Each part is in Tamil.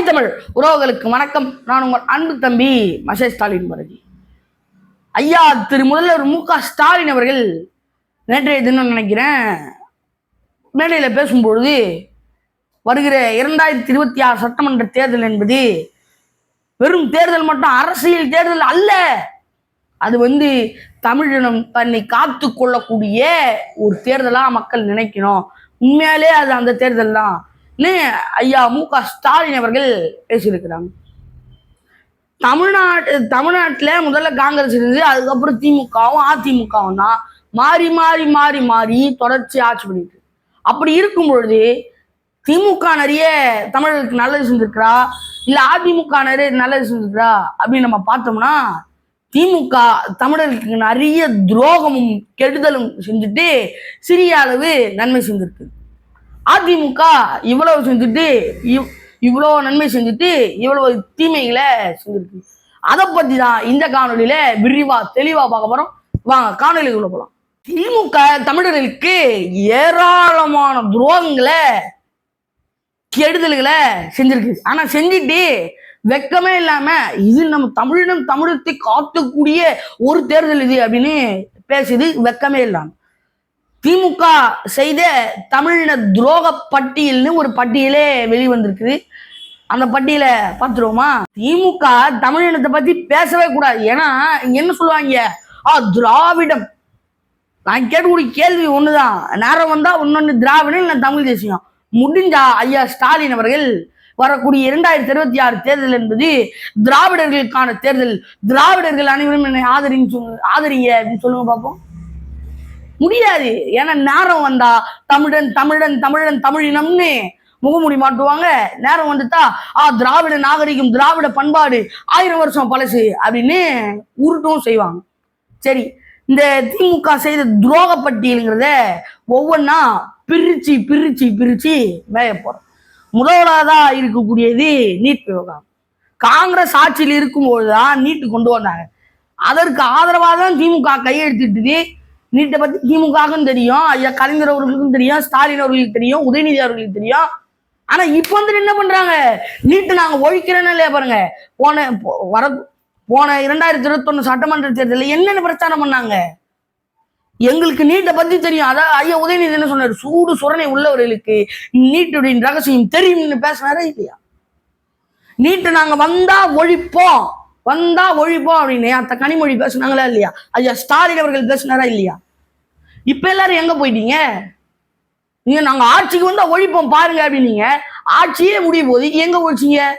தாய் தமிழ் உறவுகளுக்கு வணக்கம். நான் உங்கள் அன்பு தம்பி மசே ஸ்டாலின் பாரதி ஐயா திரு முதல்வர் மு க ஸ்டாலின் அவர்கள் நேற்றைய தினம் நினைக்கிறேன் மேடையில் பேசும்பொழுது வருகிற இரண்டாயிரத்தி இருபத்தி ஆறு சட்டமன்ற தேர்தல் என்பது வெறும் தேர்தல் மட்டும் அரசியல் தேர்தல் அல்ல. அது வந்து தமிழினம் தன்னை காத்து கொள்ளக்கூடிய ஒரு தேர்தலாக மக்கள் நினைக்கணும். உண்மையாலே அது அந்த தேர்தல் தான். ஐயா மு க ஸ்டாலின் அவர்கள் பேசியிருக்கிறாங்க. தமிழ்நாட்டு தமிழ்நாட்டில் முதல்ல காங்கிரஸ் இருந்து அதுக்கப்புறம் திமுகவும் அதிமுகவும் தான் மாறி மாறி மாறி மாறி தொடர்ச்சி ஆட்சி பண்ணிட்டு அப்படி இருக்கும் பொழுது திமுக நிறைய தமிழர்களுக்கு நல்லது செஞ்சிருக்கிறா? இல்லை அதிமுக நிறைய நல்லது செஞ்சிருக்கிறா? அப்படின்னு நம்ம பார்த்தோம்னா திமுக தமிழர்களுக்கு நிறைய துரோகமும் கெடுதலும் செஞ்சுட்டு சிறிய அளவு நன்மை செஞ்சிருக்கு. அதிமுக இவ்வளவு செஞ்சுட்டு இவ்- இவ்வளோ நன்மை செஞ்சுட்டு இவ்வளவு தீமைகளை செஞ்சிருக்கு. அதை பத்தி தான் இந்த காணொளியில விரிவா தெளிவா பார்க்க போறோம். வாங்க காணொளிக்குள்ள போலாம். திமுக தமிழர்களுக்கு ஏராளமான துரோகங்களை கெடுதல்களை செஞ்சிருக்கு. ஆனா செஞ்சுட்டு வெக்கமே இல்லாம இது நம்ம தமிழினம் தமிழத்தை காத்துக்கூடிய ஒரு தேர்தல் இது அப்படின்னு பேசுது வெக்கமே இல்லாம. திமுக செய்த தமிழின துரோக பட்டியல்னு ஒரு பட்டியலே வெளிவந்திருக்குது. அந்த பட்டியலை பார்த்துருவோமா? திமுக தமிழினத்தை பத்தி பேசவே கூடாது. ஏன்னா என்ன சொல்லுவாங்க? ஆ திராவிடம். நான் கேட்கக்கூடிய கேள்வி ஒண்ணுதான். நேரம் வந்தா ஒன்னொன்னு திராவிடம் இல்லை தமிழ் தேசியம். முடிஞ்சா ஐயா ஸ்டாலின் அவர்கள் வரக்கூடிய இரண்டாயிரத்தி இருபத்தி ஆறு தேர்தல் என்பது திராவிடர்களுக்கான தேர்தல். திராவிடர்கள் அனைவரும் என்னை ஆதரிங்க ஆதரிங்க அப்படின்னு சொல்லுங்க பார்ப்போம். முடியாது. ஏன்னா நேரம் வந்தா தமிழன் தமிழன் தமிழன் தமிழினம்னு முகமுடி மாட்டுவாங்க. நேரம் வந்துட்டா ஆ திராவிட நாகரிகம் திராவிட பண்பாடு ஆயிரம் வருஷம் பழசு அப்படின்னு உருட்டும் செய்வாங்க. சரி இந்த திமுக செய்த துரோக பட்டியலுங்கிறத ஒவ்வொன்றா பிரிச்சு பிரிச்சு பிரிச்சு மேய போறோம். முதலாவதா இருக்கக்கூடியது நீட் விவகாரம் காங்கிரஸ் ஆட்சியில் இருக்கும்போது தான் நீட்டு கொண்டு வந்தாங்க. அதற்கு ஆதரவாக தான் திமுக கையெழுத்திட்டது. நீட்டை பத்தி திமுகவுக்கும் தெரியும் ஐயா கலைஞர் அவர்களுக்கும் தெரியும் ஸ்டாலின் அவர்களுக்கு தெரியும் உதயநிதி அவர்களுக்கு தெரியும். ஆனா இப்ப வந்து என்ன பண்றாங்க? நீட்டு நாங்க ஒழிக்கிறேன்னு இல்லையா பாருங்க? போன போ- வர போன இரண்டாயிரத்தி இருபத்தொன்னு சட்டமன்ற தேர்தலில் என்னென்ன பிரச்சாரம் பண்ணாங்க? எங்களுக்கு நீட்டை பத்தி தெரியும். அதான் ஐயா உதயநிதி என்ன சொன்னாரு? சூடு சுரணை உள்ளவர்களுக்கு நீட்டுடைய ரகசியம் தெரியும்னு பேசினாரா இல்லையா? நீட்டு நாங்க வந்தா ஒழிப்போம். வந்தா ஒழிப்போம் அப்படின்னு. அத்த கனிமொழி பேசுனாங்களா இல்லையா? ஐயா ஸ்டாலின் அவர்கள் பேசினாரா இல்லையா? இப்ப எல்லாரும் எங்க போயிட்டீங்க? நீங்க நாங்க ஆட்சிக்கு வந்தா ஒழிப்போம் பாருங்க அப்படின்னீங்க. ஆட்சியே முடிய போது எங்க ஒழிச்சீங்க?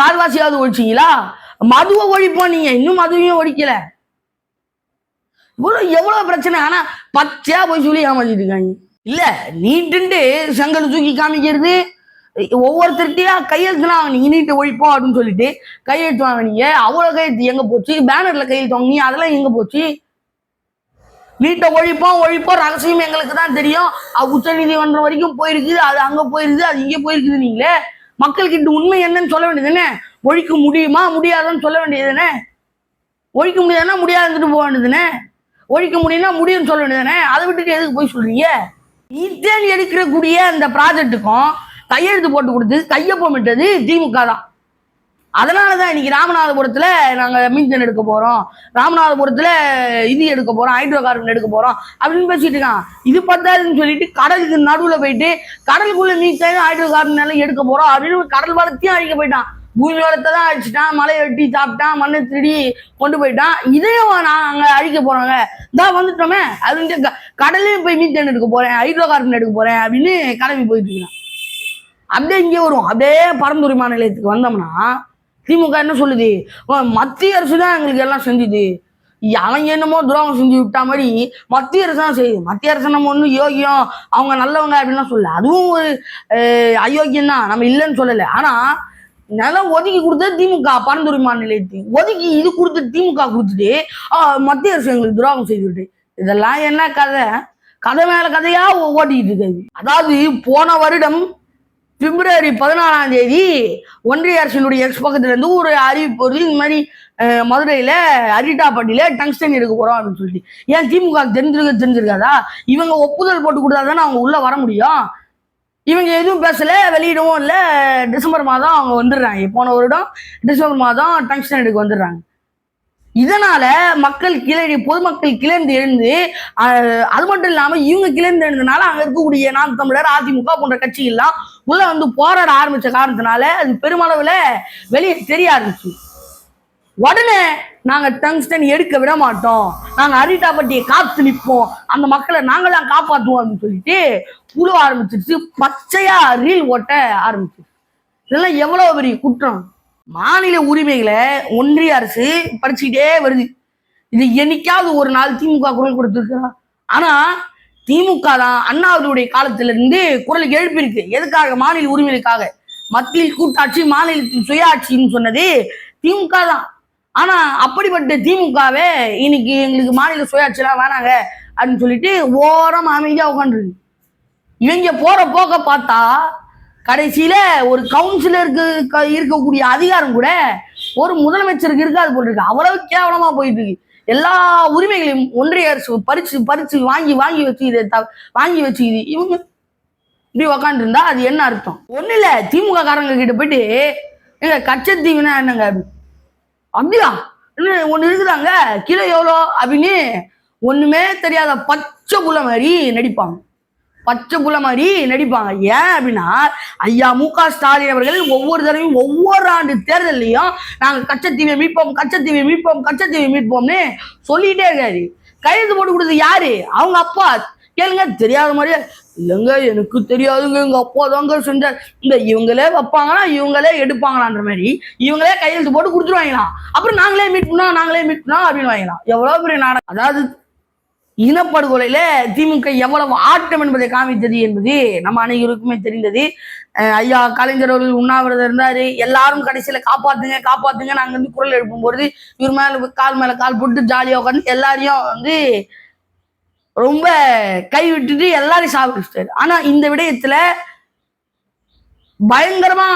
கால்வாசியாவது ஒழிச்சீங்களா? மதுவை ஒழிப்போம் நீங்க. இன்னும் மதுவையும் ஒழிக்கல. இவ்வளவு எவ்வளவு பிரச்சனை. ஆனா பச்சையா போய் சொல்லி ஏமாத்திட்டு இருக்காங்க. இல்ல நீட்டுன்ட்டு செங்கல் தூக்கி காமிக்கிறது. ஒவ்வொருத்தர்கிட்டயா கையெழுத்துனா நீங்க நீட்டு ஒழிப்போம் அப்படின்னு சொல்லிட்டு கையெழுத்து வாங்கினீங்க. அவ்வளோ கையெழுத்து எங்க போச்சு? பேனர்ல கையெழுத்து வாங்கினீங்க. அதெல்லாம் எங்க போச்சு? நீட்டை ஒழிப்போம் ஒழிப்போம். ரகசியம் எங்களுக்கு தான் தெரியும். உச்ச நீதிமன்றம் வரைக்கும் போயிருக்குது. அது அங்க போயிருக்குது அது இங்கே போயிருக்குது நீங்களே. மக்கள்கிட்ட உண்மை என்னன்னு சொல்ல வேண்டியது தானே? ஒழிக்க முடியுமா? முடியாதுன்னு சொல்ல வேண்டியது வேண்டியதுதானே ஒழிக்க முடியாதுன்னா முடியாதுன்னு போக வேண்டியதுதானே ஒழிக்க முடியும்னா முடியும்னு சொல்ல வேண்டியது தானே? அதை விட்டுட்டு எதுக்கு போய் சொல்றீங்க? ஈத்தேன் எடுக்கிறக்கூடிய அந்த ப்ராஜெக்ட்டுக்கும் கையெழுத்து போட்டு கொடுத்து கையொப்பமிட்டது திமுக தான். அதனால தான் இன்னைக்கு ராமநாதபுரத்தில் நாங்கள் மீன்தன் எடுக்க போகிறோம் ராமநாதபுரத்தில் இது எடுக்க போகிறோம் ஹைட்ரோ கார்பன் எடுக்க போகிறோம் அப்படின்னு பேசிட்டு இருக்கான். இது பத்தாதுன்னு சொல்லிட்டு கடலுக்கு நடுவில் போயிட்டு கடலுக்குள்ளே மீத்தேன் ஹைட்ரோ கார்பன் எல்லாம் எடுக்க போகிறோம் அப்படின்னு கடல் வளத்தையும் அழிக்க போயிட்டான். பூமி வளத்தை தான் அழிச்சிட்டான். மலை வெட்டி சாப்பிட்டான். மண்ணை திருடி கொண்டு போயிட்டான். இதையும் நாங்கள் அழிக்க போகிறாங்க இதான் வந்துட்டோமே. அது கடலையும் போய் மீத்தேன் எடுக்க போகிறேன் ஹைட்ரோ கார்பன் எடுக்க போகிறேன் அப்படின்னு கிளம்பி போயிட்டு இருக்கான். அப்படியே இங்கே வரும் அப்படியே பரந்துரை நிலையத்துக்கு வந்தோம்னா திமுக என்ன சொல்லுது? மத்திய அரசு தான் எங்களுக்கு எல்லாம் செஞ்சுது. அவன் என்னமோ துரோகம் செஞ்சு விட்டா மாதிரி மத்திய அரசு தான் செய்யுது. மத்திய அரசு நம்ம ஒன்றும் யோகியம் அவங்க நல்லவங்க அப்படின்லாம் சொல்லல. அதுவும் ஒரு அயோக்கியம் தான். நம்ம இல்லைன்னு சொல்லலை. ஆனால் நிலம் ஒதுக்கி கொடுத்தது திமுக பரந்துரை நிலையத்துக்கு ஒதுக்கி இது கொடுத்து திமுக கொடுத்துட்டு மத்திய அரசு எங்களுக்கு துரோகம் செய்துவிட்டு இதெல்லாம் என்ன கதை? கதை மேல கதையா ஓட்டிக்கிட்டு இருக்காது. அதாவது போன வருடம் பிப்ரவரி பதினாலாம் தேதி ஒன்றிய அரசினுடைய எக்ஸ் பக்கத்துலேருந்து ஒரு அறிவிப்பு வருது. இந்த மாதிரி மதுரையில் அரிட்டாப்பட்டியில் டங்ஸ்டன் எடுக்க போகிறோம் அப்படின்னு சொல்லிட்டு. ஏன் திமுக தெரிஞ்சிருக்க தெரிஞ்சிருக்காதா? இவங்க ஒப்புதல் போட்டு கொடுத்தா தானே அவங்க உள்ளே வர முடியும்? இவங்க எதுவும் பேசலை வெளியிடவும் இல்லை. டிசம்பர் மாதம் அவங்க வந்துடுறாங்க. போன வருடம் டிசம்பர் மாதம் டங்ஸ்டன் எடுக்க வந்துடுறாங்க. இதனால மக்கள் கிளறி பொதுமக்கள் கிளர்ந்து எழுந்து அது மட்டும் இல்லாமல் இவங்க கிளர்ந்து எழுந்தனால அங்கே இருக்கக்கூடிய நாம் தமிழர் அதிமுக போன்ற கட்சிகள்லாம் உள்ள வந்து போராட ஆரம்பிச்ச காரணத்தினால அது பெருமளவுல வெளியே தெரிய ஆரம்பிச்சு. உடனே நாங்க டங்ஸ்டன் எடுக்க விட மாட்டோம். நாங்க அரிட்டாப்பட்டியை காத்து நிற்போம் அந்த மக்களை நாங்களாம் தான் காப்பாற்றுவோம் அப்படின்னு சொல்லிட்டு புழு ஆரம்பிச்சிருச்சு. பச்சையா ரீல் ஓட்ட ஆரம்பிச்சிருச்சு. இதெல்லாம் எவ்வளவு பெரிய குற்றம்? மாநில உரிமைகளை ஒன்றிய அரசு படிச்சுக்கிட்டே வருது. இது என்னைக்காவது ஒரு நாள் திமுக குரல் கொடுத்துருக்கா ஆனா திமுக தான் அண்ணாவுடைய காலத்துல இருந்து குரல் எழுப்பியிருக்கு. எதுக்காக? மாநில உரிமைகளுக்காக. மத்தியில் கூட்டாட்சி மாநிலத்தின் சுயாட்சின்னு சொன்னது திமுக தான். ஆனா அப்படிப்பட்ட திமுகவே இன்னைக்கு எங்களுக்கு மாநில சுயாட்சிலாம் வேணாங்க அப்படின்னு சொல்லிட்டு ஓரம் அமைதியா உட்காந்துருக்கு இவங்க போற போக்க பார்த்தா கடைசியில ஒரு கவுன்சிலருக்கு க- இருக்கக்கூடிய அதிகாரம் கூட ஒரு முதலமைச்சருக்கு இருக்காது போல் இருக்கு. அவ்வளவு கேவலமா போயிட்டு இருக்கு. எல்லா உரிமைகளையும் ஒன்றிய அரசு பறிச்சு பறிச்சு வாங்கி வாங்கி வச்சு இதை த- வாங்கி வச்சு இது இவங்க இப்படி உக்காந்துருந்தா அது என்ன அர்த்தம்? ஒன்றும் இல்ல திமுக காரங்க கிட்ட போயிட்டு எங்க கச்சத்தீவுனா என்னங்க? அப்படி அப்படியா என்ன இருக்குதாங்க? கிலோ எவ்வளோ அப்படின்னு ஒண்ணுமே தெரியாத பச்சை குள்ள மாதிரி நடிப்பாங்க. பச்சை புள்ள மாதிரி நடிப்பாங்க. ஏன் அப்படின்னா ஐயா மு க ஸ்டாலின் அவர்கள் ஒவ்வொரு தடவையும் ஒவ்வொரு ஆண்டு தேர்தல்லையும் நாங்கள் கச்சத்தீவை மீட்போம் கச்சத்தீவை மீட்போம் கச்சத்தீவை மீட்போம்னு சொல்லிட்டே இருக்காரு. கையெழுத்து போட்டு கொடுத்தது யாரு? அவங்க அப்பா. கேளுங்க தெரியாத மாதிரியே இல்லைங்க எனக்கு தெரியாதுங்க எங்க அப்பா தாங்க செஞ்சார். இந்த இவங்களே வைப்பாங்களா இவங்களே எடுப்பாங்களான்ற மாதிரி இவங்களே கையெழுத்து போட்டு கொடுத்துருவாங்களாம். அப்புறம் நாங்களே மீட் பண்ணோம் நாங்களே மீட் பண்ணோம் அப்படின்னு வாங்கலாம் எவ்வளவு பெரிய நாடகம். அதாவது இனப்படுகொலையில திமுக எவ்வளவு ஆட்டம் என்பதை காமித்தது என்பது நம்ம அனைவருக்குமே தெரிந்தது. ஐயா கலைஞர் அவர்கள் உண்ணாவிரதம் இருந்தாரு. எல்லாரும் கடைசியில காப்பாத்துங்க காப்பாத்துங்க நாங்க வந்து குரல் எழுப்பும் பொழுது இவர் மேல கால் மேல கால் போட்டு ஜாலியா உட்காந்து எல்லாரையும் வந்து ரொம்ப கை விட்டுட்டு எல்லாரையும் சாப்பிட்டுட்டாரு ஆனா இந்த விடயத்துல பயங்கரமா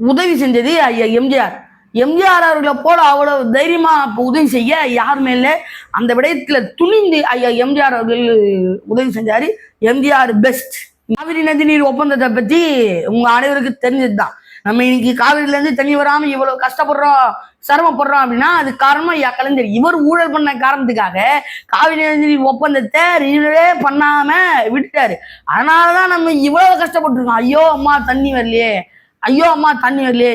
உதவி செஞ்சது ஐயா எம்ஜிஆர். எம்ஜிஆர் அவர்களை போல அவ்வளவு தைரியமா உதவி செய்ய யாருமே இல்லை. அந்த விடயத்துல துணிந்து ஐயா எம்ஜிஆர் அவர்கள் உதவி செஞ்சாரு. எம்ஜிஆர் பெஸ்ட் காவிரி நதி நீர் ஒப்பந்தத்தை பத்தி உங்க அனைவருக்கும் தெரிஞ்சதுதான். நம்ம இன்னைக்கு காவிரில இருந்து தண்ணி வராம இவ்வளவு கஷ்டப்படுறோம் சிரமப்படுறோம் அப்படின்னா அது காரணம் ஐயா கலைஞர். இவர் ஊழல் பண்ண காரணத்துக்காக காவிரி நதி நீர் ஒப்பந்தத்தை ரினியூவே பண்ணாம விட்டுட்டாரு. அதனாலதான் நம்ம இவ்வளவு கஷ்டப்பட்டிருக்கோம். ஐயோ அம்மா தண்ணி வரலையே. ஐயோ அம்மா தண்ணி வரலையே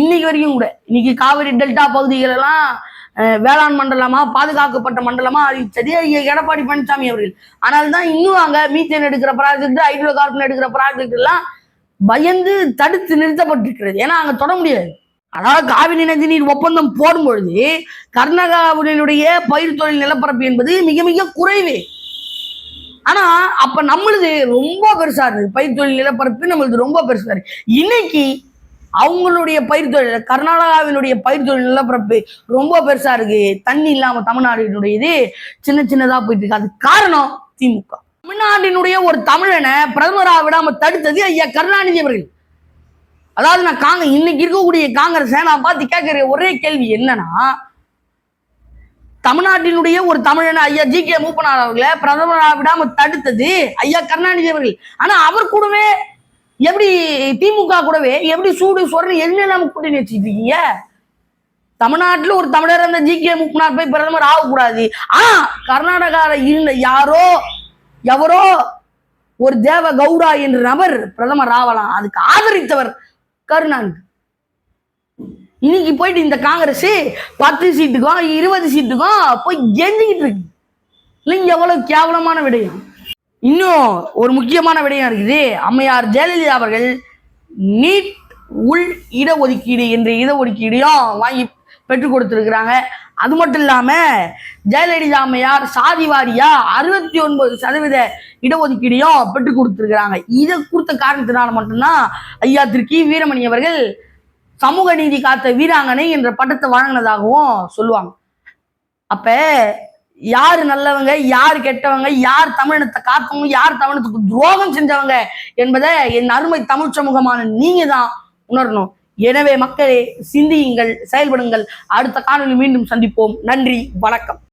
இன்னைக்கு வரைக்கும் கூட. இன்னைக்கு காவிரி டெல்டா பகுதிகளெல்லாம் வேளாண் மண்டலமா பாதுகாக்கப்பட்ட மண்டலமா அறிவிச்சது எடப்பாடி பழனிசாமி அவர்கள். ஆனால் தான் இன்னும் அங்க மீத்தேன் எடுக்கிற ப்ராஜெக்ட் ஹைட்ரோ கார்பன் எடுக்கிற ப்ராஜெக்ட் எல்லாம் பயந்து தடுத்து நிறுத்தப்பட்டிருக்கிறது. ஏன்னா அங்க தொட முடியாது. அதாவது காவிரி நதி நீர் ஒப்பந்தம் போடும் பொழுது கர்நாடகாவினுடைய பயிர் தொழில் நிலப்பரப்பு என்பது மிக மிக குறைவு. ஆனா அப்ப நம்மளுது ரொம்ப பெருசா இருக்கு பயிர் தொழில் நிலப்பரப்பு நம்மளுது ரொம்ப பெருசா இருக்கு இன்னைக்கு அவங்களுடைய பயிர் தொழில் கர்நாடகாவினுடைய பயிர் தொழில் நிலப்பரப்பு ரொம்ப பெருசா இருக்கு. தண்ணி இல்லாம தமிழ்நாட்டினுடைய இது சின்ன சின்னதா போயிட்டு இருக்கு அது காரணம் திமுக. தமிழ்நாட்டினுடைய ஒரு தமிழனை பிரதமராக விடாம தடுத்தது ஐயா கருணாநிதி அவர்கள். அதாவது நான் காங்க இன்னைக்கு இருக்கக்கூடிய காங்கிரஸை நான் பார்த்து கேட்கிற ஒரே கேள்வி என்னன்னா தமிழ்நாட்டினுடைய ஒரு தமிழன் ஐயா ஜி கே மூப்பனார் அவர்களை பிரதமரா விடாம தடுத்தது ஐயா கருணாநிதி அவர்கள். ஆனா அவர் கூடவே எப்படி திமுக கூடவே எப்படி சூடு சொரணை எதுவுமே இல்லாம கூட்டணி வச்சுட்டு இருக்கீங்க? ஒரு தமிழர் அந்த ஜி கே மூப்பனார் போய் பிரதமர் ஆகக்கூடாது. ஆனா கர்நாடகால இருந்த யாரோ எவரோ ஒரு தேவ கௌடா என்ற நபர் பிரதமர் ஆகலாம். அதுக்கு ஆதரித்தவர் கருணாநிதி. இன்னைக்கு போயிட்டு இந்த காங்கிரஸ் பத்து சீட்டுக்கும் இருபது சீட்டுக்கும் போய் கெஞ்சிக்கிட்டு இருக்கு. இல்லைங்க எவ்வளவு கேவலமான விடயம். இன்னும் ஒரு முக்கியமான விடயம் இருக்குது. அம்மையார் ஜெயலலிதா அவர்கள் நீட் உள் இடஒதுக்கீடு என்ற இடஒதுக்கீடையும் வாங்கி பெற்றுக் கொடுத்துருக்குறாங்க. அது மட்டும் இல்லாம ஜெயலலிதா அம்மையார் சாதி வாரியா அறுபத்தி ஒன்பது சதவீத இடஒதுக்கீடையும் பெற்றுக் கொடுத்துருக்குறாங்க. இதை கொடுத்த காரணத்தினால மட்டும்தான் ஐயா திரு கி வீரமணி அவர்கள் சமூக நீதி காத்த வீராங்கனை என்ற பட்டத்தை வழங்கினதாகவும் சொல்லுவாங்க. அப்ப யார் நல்லவங்க யார் கெட்டவங்க யார் தமிழினத்தை காத்தவங்க யார் தமிழத்துக்கு துரோகம் செஞ்சவங்க என்பதை என் அருமை தமிழ் சமூகமான நீங்க தான் உணரணும். எனவே மக்களே சிந்தியுங்கள் செயல்படுங்கள். அடுத்த காணொலி மீண்டும் சந்திப்போம். நன்றி வணக்கம்.